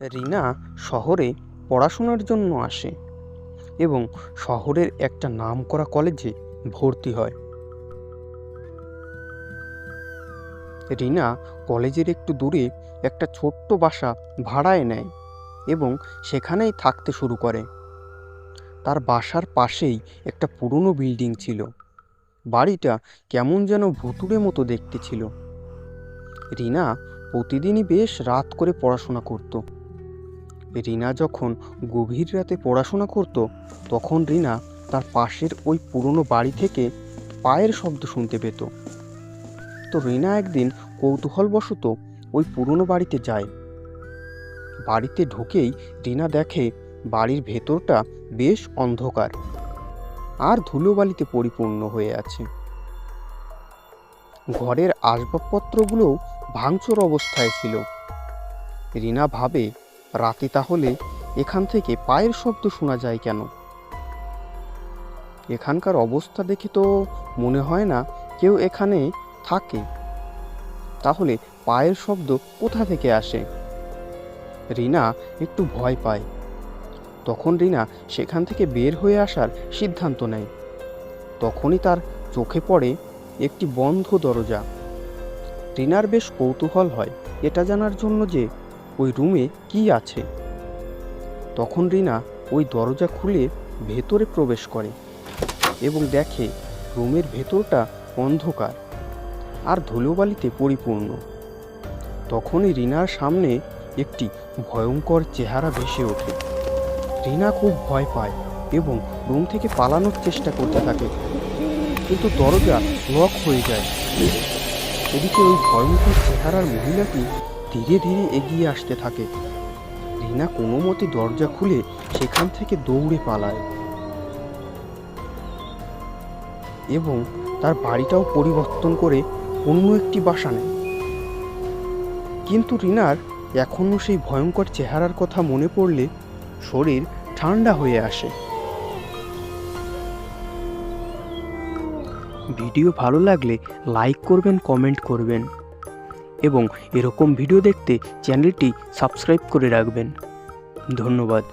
রিনা শহরে পড়াশোনার জন্য আসে এবং শহরের একটা নামকরা কলেজে ভর্তি হয়। রিনা কলেজের একটু দূরে একটা ছোট্ট বাসা ভাড়ায় নেয় এবং সেখানেই থাকতে শুরু করে। তার বাসার পাশেই একটা পুরনো বিল্ডিং ছিল। বাড়িটা কেমন যেন ভুতুড়ে মতো দেখতে ছিল। রিনা প্রতিদিনই বেশ রাত করে পড়াশোনা করত। রিনা যখন গভীর রাতে পড়াশোনা করত, তখন রিনা তার পাশের ওই পুরনো বাড়ি থেকে পায়ের শব্দ শুনতে পেত। তো রিনা একদিন কৌতূহলবশত ওই পুরনো বাড়িতে যায়। বাড়িতে ঢুকেই রিনা দেখে বাড়ির ভেতরটা বেশ অন্ধকার আর ধুলোবালিতে পরিপূর্ণ হয়ে আছে। ঘরের আসবাবপত্রগুলোও ভাঙচুর অবস্থায় ছিল। রিনা ভাবে রাতে তাহলে এখান থেকে পায়ের শব্দ শোনা যায় কেন? এখানকার অবস্থা দেখে তো মনে হয় না কেউ এখানে থাকে। তাহলে পায়ের শব্দ কোথা থেকে আসে? রিনা একটু ভয় পায়। তখন রিনা সেখান থেকে বের হয়ে আসার সিদ্ধান্ত নেয়। তখনই তার চোখে পড়ে একটি বন্ধ দরজা। রিনার বেশ কৌতূহল হয়। এটা জানার জন্য যে ওই রুমে কি আছে? তখন রিনা ওই দরজা খুলে ভেতরে প্রবেশ করে এবং দেখে রুমের ভেতরটা অন্ধকার আর ধুলোবালিতে পরিপূর্ণ। তখনই রিনার সামনে একটি ভয়ঙ্কর চেহারা ভেসে ওঠে। রিনা খুব ভয় পায় এবং রুম থেকে পালানোর চেষ্টা করতে থাকে, কিন্তু দরজা লক হয়ে যায়। এদিকে ওই ভয়ঙ্কর চেহারার মহিলাটি ধীরে ধীরে এগিয়ে আসতে থাকে। রিনা কোনো মতে দরজা খুলে সেখান থেকে দৌড়ে পালায়। এবং তার বাড়িটাও পরিবর্তন করে অন্য একটি বাসা নেয়। কিন্তু রিনার এখনও সেই ভয়ঙ্কর চেহারার কথা মনে পড়লে শরীর ঠান্ডা হয়ে আসে। ভিডিও ভালো লাগলে লাইক করবেন, কমেন্ট করবেন। এবং এরকম ভিডিও দেখতে চ্যানেলটি সাবস্ক্রাইব করে রাখবেন। ধন্যবাদ।